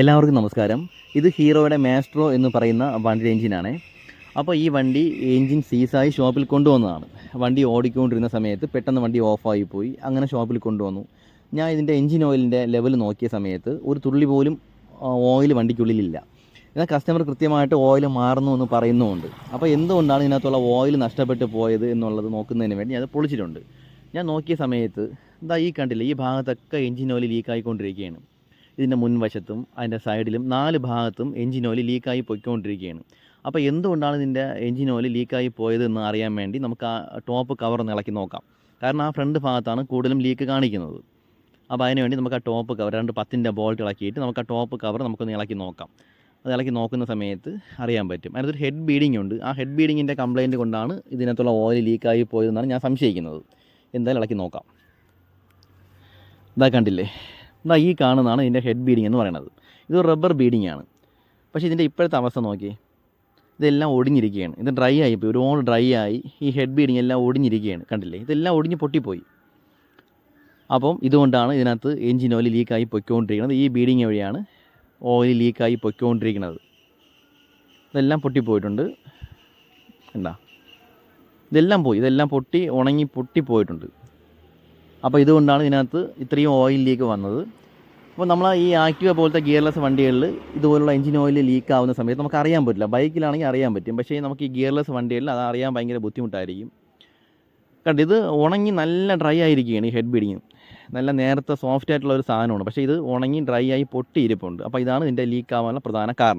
എല്ലാവർക്കും നമസ്കാരം. ഇത് ഹീറോയുടെ മാസ്ട്രോ എന്ന് പറയുന്ന വണ്ടിയുടെ എഞ്ചിനാണ്. അപ്പോൾ ഈ വണ്ടി എഞ്ചിൻ സീസായി ഷോപ്പിൽ കൊണ്ടുവന്നതാണ്. വണ്ടി ഓടിക്കൊണ്ടിരുന്ന സമയത്ത് പെട്ടെന്ന് വണ്ടി ഓഫായി പോയി. അങ്ങനെ ഷോപ്പിൽ കൊണ്ടുവന്നു. ഞാൻ ഇതിന്റെ എഞ്ചിൻ ഓയിലിന്റെ ലെവൽ നോക്കിയ സമയത്ത് ഒരു തുള്ളി പോലും ഓയിൽ വണ്ടിക്കുള്ളിലില്ല എന്നാൽ കസ്റ്റമർ കൃത്യമായിട്ട് ഓയിൽ മാറുന്നു എന്ന് പറയുന്നുമുണ്ട്. അപ്പോൾ എന്തുകൊണ്ടാണ് ഇതിനകത്തുള്ള ഓയിൽ നഷ്ടപ്പെട്ടു പോയത് എന്നുള്ളത് നോക്കുന്നതിന് വേണ്ടി ഞാൻ അത് പൊളിച്ചിട്ടുണ്ട്. ഞാൻ നോക്കിയ സമയത്ത് ഇതാ ഈ കണ്ടില്ല ഈ ഭാഗത്തൊക്കെ എഞ്ചിൻ ഓയിൽ ലീക്കായിക്കൊണ്ടിരിക്കുകയാണ്. ഇതിന്റെ മുൻവശത്തും അതിന്റെ സൈഡിലും നാല് ഭാഗത്തും എഞ്ചിൻ ഓയിൽ ലീക്കായി പോയിക്കൊണ്ടിരിക്കുകയാണ്. അപ്പോൾ എന്തുകൊണ്ടാണ് ഇതിന്റെ എഞ്ചിൻ ഓയിൽ ലീക്കായി പോയത് എന്ന് അറിയാൻ വേണ്ടി നമുക്ക് ആ ടോപ്പ് കവർ ഒന്ന് ഇളക്കി നോക്കാം. കാരണം ആ ഫ്രണ്ട് ഭാഗത്താണ് കൂടുതലും ലീക്ക് കാണിക്കുന്നത്. അപ്പോൾ അതിനുവേണ്ടി നമുക്ക് ആ ടോപ്പ് കവർ രണ്ട് പത്തിന്റെ ബോൾട്ട് ഇളക്കിയിട്ട് നമുക്ക് ആ ടോപ്പ് കവർ നമുക്കൊന്ന് ഇളക്കി നോക്കാം. അത് ഇളക്കി നോക്കുന്ന സമയത്ത് അറിയാൻ പറ്റും. അതിനകത്തൊരു ഹെഡ് ബീഡിംഗ് ഉണ്ട്. ആ ഹെഡ് ബീഡിങ്ങിന്റെ കംപ്ലയിന്റ് കൊണ്ടാണ് ഇതിനകത്തുള്ള ഓയിൽ ലീക്കായി പോയതെന്നാണ് ഞാൻ സംശയിക്കുന്നത്. എന്തായാലും ഇളക്കി നോക്കാം. ഇതാ കണ്ടില്ലേ? ഇതാ ഈ കാണുന്നതാണ് ഇതിന്റെ ഹെഡ് ബീഡിങ് എന്ന് പറയുന്നത്. ഇത് റബ്ബർ ബീഡിങ് ആണ്. പക്ഷേ ഇതിന്റെ ഇപ്പോഴത്തെ അവസ്ഥ നോക്കി ഇതെല്ലാം ഒടിഞ്ഞിരിക്കുകയാണ്. ഇത് ഡ്രൈ ആയി ആയിപ്പോയി. ഒരുപാട് ഡ്രൈ ആയി. ഈ ഹെഡ് ബീഡിങ് എല്ലാം ഒടിഞ്ഞിരിക്കുകയാണ്. കണ്ടില്ലേ? ഇതെല്ലാം ഒടിഞ്ഞ് പൊട്ടിപ്പോയി. അപ്പം ഇതുകൊണ്ടാണ് ഇതിനകത്ത് എഞ്ചിൻ ഓയിൽ ലീക്കായി പൊയ്ക്കൊണ്ടിരിക്കുന്നത്. ഈ ബീഡിങ് വഴിയാണ് ഓയിൽ ലീക്കായി പൊയ്ക്കൊണ്ടിരിക്കുന്നത്. ഇതെല്ലാം പൊട്ടിപ്പോയിട്ടുണ്ട്. എന്താ ഇതെല്ലാം പോയി. ഇതെല്ലാം പൊട്ടി ഉണങ്ങി പൊട്ടിപ്പോയിട്ടുണ്ട്. അപ്പോൾ ഇതുകൊണ്ടാണ് ഇതിനകത്ത് ഇത്രയും ഓയിൽ ലീക്ക് വന്നത്. അപ്പോൾ നമ്മൾ ഈ ആക്റ്റീവ പോലത്തെ ഗിയർലെസ് വണ്ടികളിൽ ഇതുപോലുള്ള എഞ്ചിൻ ഓയിൽ ലീക്ക് ആവുന്ന സമയത്ത് നമുക്ക് അറിയാൻ പറ്റില്ല. ബൈക്കിലാണെങ്കിൽ അറിയാൻ പറ്റും. പക്ഷേ നമുക്ക് ഈ ഗിയർലെസ് വണ്ടികളിൽ അത് അറിയാൻ ഭയങ്കര ബുദ്ധിമുട്ടായിരിക്കും. കണ്ട് ഇത് ഉണങ്ങി നല്ല ഡ്രൈ ആയിരിക്കുകയാണ് ഈ ഹെഡ് ബീഡിങ് നല്ല നേരത്തെ സോഫ്റ്റ് ആയിട്ടുള്ള ഒരു സാധനമാണ്. പക്ഷേ ഇത് ഉണങ്ങി ഡ്രൈ ആയി പൊട്ടിയിരിപ്പുണ്ട്. അപ്പോൾ ഇതാണ് ഇതിന്റെ ലീക്ക് ആവാനുള്ള പ്രധാന കാരണം.